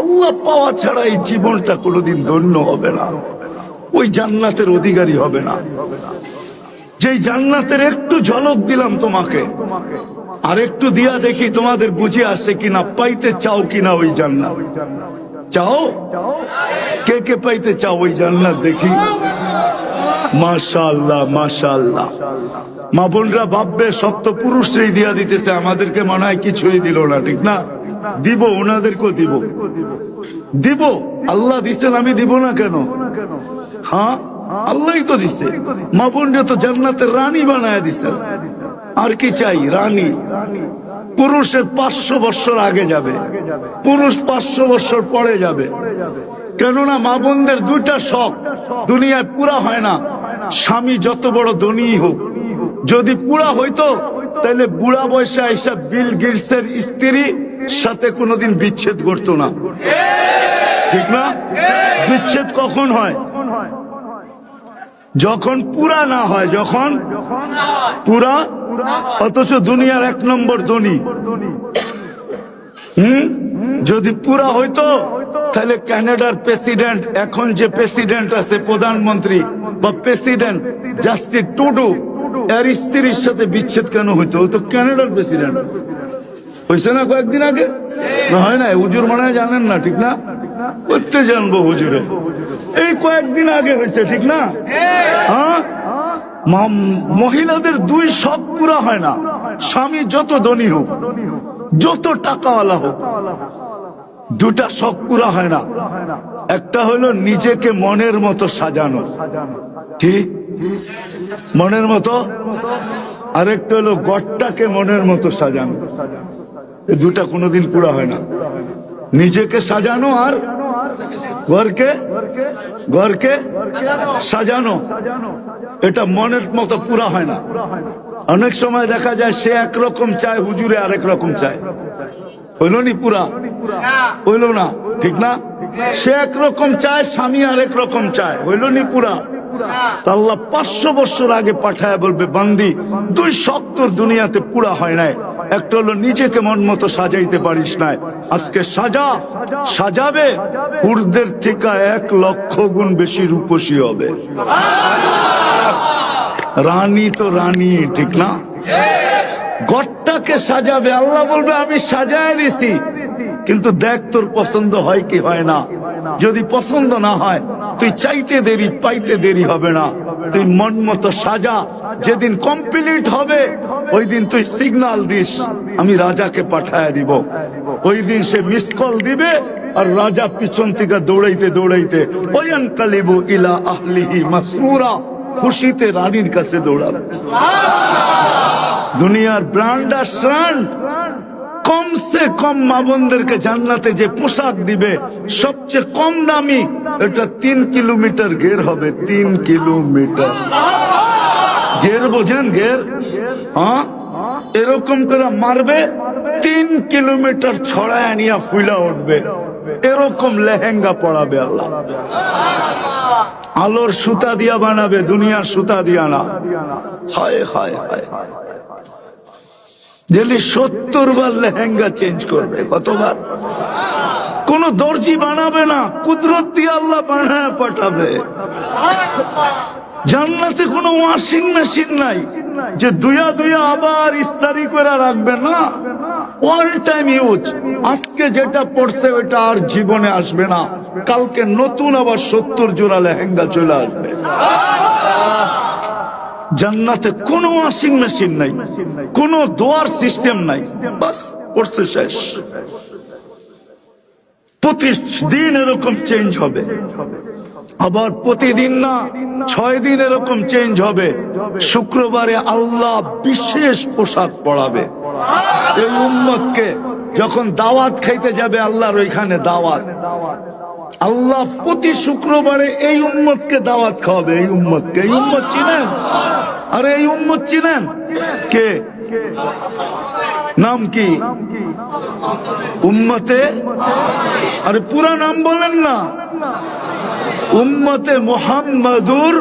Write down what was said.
আল্লাহ পাওয়া ছাড়া এই জীবনটা কোনোদিন ধন্য হবে না। ওই জান্নাতের অধিকারী হবে না। যেই জান্নাতের একটু ঝলক দিলাম তোমাকে, আর একটু দিয়া দেখি তোমাদের বুঝে আসে কিনা, পাইতে চাও কিনা ওই জান্নাত। চাও? কে কে পাইতে চাও ওই জান্নাত দেখি। মাশাআল্লাহ মাশাআল্লাহ। মা বোনরা ভাববে সত্য পুরুষরাই দিয়া দিতেছে, আমাদেরকে মনে হয় কিছুই দিল না, ঠিক না? দিব, ওনাদেরকেও দিব। দিব? আল্লাহ দিচ্ছেন, আমি দিব না কেন? হ্যাঁ? আল্লাহই তো দিছে মা বোনরা তো জান্নাতের রানী বানায় দিছে আর কি চাই? রানী। পুরুষের পাঁচশো বছর আগে যাবে। পুরুষ পাঁচশো বছর পরে যাবে। কেননা মা বোনদের দুইটা শখ। দুনিয়ায় পুরা হয় না। স্বামী যত বড় ধনী হোক। যদি পুরা হইতো তাহলে বুড়া বয়সে এসব বিল গিটসের স্ত্রী সাথে কোনোদিন বিচ্ছেদ করতো না। ঠিক না? বিচ্ছেদ কখন হয়? যখন পুরা না হয়, যখন? পুরা? অথচ দুনিয়ার এক নম্বর ধনী। হুম? যদি পুরা হইতো তাহলে কানাডার প্রেসিডেন্ট, এখন যে প্রেসিডেন্ট আছে প্রধানমন্ত্রী বা প্রেসিডেন্ট জাস্টিস টুডু এর স্ত্রীর সাথে বিচ্ছেদ কেন হইতো? তো কানাডার প্রেসিডেন্ট হয়েছে না কয়েকদিন আগে? হয় না হুজুর মনে হয় জানেন না, ঠিক না? করতে জানব হুজুরে। এই কয়েকদিন আগে হয়েছে ঠিক না? হ্যাঁ? মহিলাদের দুই শখ পুরা হয় না। স্বামী যত ধনী হোক, যত টাকাওয়ালা হোক, দুটা শখ পুরা হয় না। একটা হলো নিজেকে মনের মতো সাজানো। ঠিক মনের মতো? আরেকটা হলো গড়টাকে মনের মতো সাজানো। এই দুটা কোনোদিন পুরা হয় না। নিজেকে সাজানো আর ঘরকে ঘরকে সাজানো। এটা মনের মতো পুরা হয় না। অনেক সময় দেখা যায় সে একরকম চায়, হুজুরে আরেক রকম চায়। হইল নি পুরা? হইল না। ঠিক না? সে একরকম চায়, স্বামী আরেক রকম চায়। হইল নি পুরা? আল্লাহ পাঁচশো বছর আগে পাঠায় বলবে বান্দি দুই সত্তর দুনিয়াতে পুরা হয় নাই। একটা হলো নিজেকে মন মতো সাজাইতে পারিস নাই। আজকে সাজা সাজাবে। হুরদের থেকে এক লক্ষ গুণ বেশি রূপসী হবে। রানী তো রানী ঠিক না? গড়টাকে সাজাবে। আল্লাহ বলবে আমি সাজায় দিছি। কিন্তু দেখ তোর পছন্দ হয় কি হয় না। যদি পছন্দ না হয় তুই চাইতে দেরি, পাইতে দেরি হবে না। তুই মন মতো সাজা। যেদিন কমপ্লিট হবে ওই দিন তুই সিগনাল দিস। আমি রাজাকে পাঠায় দিব। ওই দিন সে মিস কল দিবে আর রাজা পিছন থেকে দৌড়াইতে দৌড়াইতে, ওয়ান কালিবু ইলা আহলিহি মাসরুরা খুশিতে রানীর কাছে দৌড়াবে। দুনিয়ার ব্র্যান্ড আর স্ট্যান্ড কমসে কম মা বোনদেরকে জান্নাতে যে পোশাক দিবে, সবচেয়ে কম দামি এটা তিন কিলোমিটার ঘের হবে, তিন কিলোমিটার। ঘের বোঝেন, ঘের? হ্যাঁ? এরকম করে মারবে, তিন কিলোমিটার ছড়ায় নিয়ে ফুলা উঠবে। এরকম লেহেঙ্গা পড়াবে আল্লাহ। আলোর সুতা দিয়া বানাবে, দুনিয়ার সুতা দিয়া না। হায় হায় হায় দিল্লি সত্তর বার লেহেঙ্গা চেঞ্জ করবে, কতবার? কোন দর্জি বানাবে না, কুদরত দিয়ে আল্লাহ বানায় পাঠাবে। জান্নাতে কোনো ওয়াশিং মেশিন নাই, যে দুয়া দুয়া আবার ইস্তারি করে রাখবে না। ওয়ান টাইম আজকে যেটা পড়ছে ওইটা আর জীবনে আসবে না। কালকে নতুন আবার সত্তর জোড়া লেহেঙ্গা চলে আসবে। জান্নাতে কোনো ওয়াশিং মেশিন নাই, কোনো দোয়ার সিস্টেম নাই। বাস, পড়ছে শেষ। প্রতিদিন এরকম চেঞ্জ হবে। আবার প্রতিদিন না, ছয় দিন এরকম চেঞ্জ হবে। শুক্রবারে আল্লাহ বিশেষ পোশাক পড়াবে এই উম্মতকে যখন দাওয়াত খাইতে যাবে আল্লাহর ওইখানে দাওয়াত। আল্লাহ প্রতি শুক্রবারে এই উম্মতকে দাওয়াত খাওয়াবে, এই উম্মতকে। এই উম্মত চিনেন? আরে এই উম্মত চিনেন? কে? নাম কি? উম্মতে? আরে পুরা নাম বলেন না। উম্মতে মোহাম্মদুর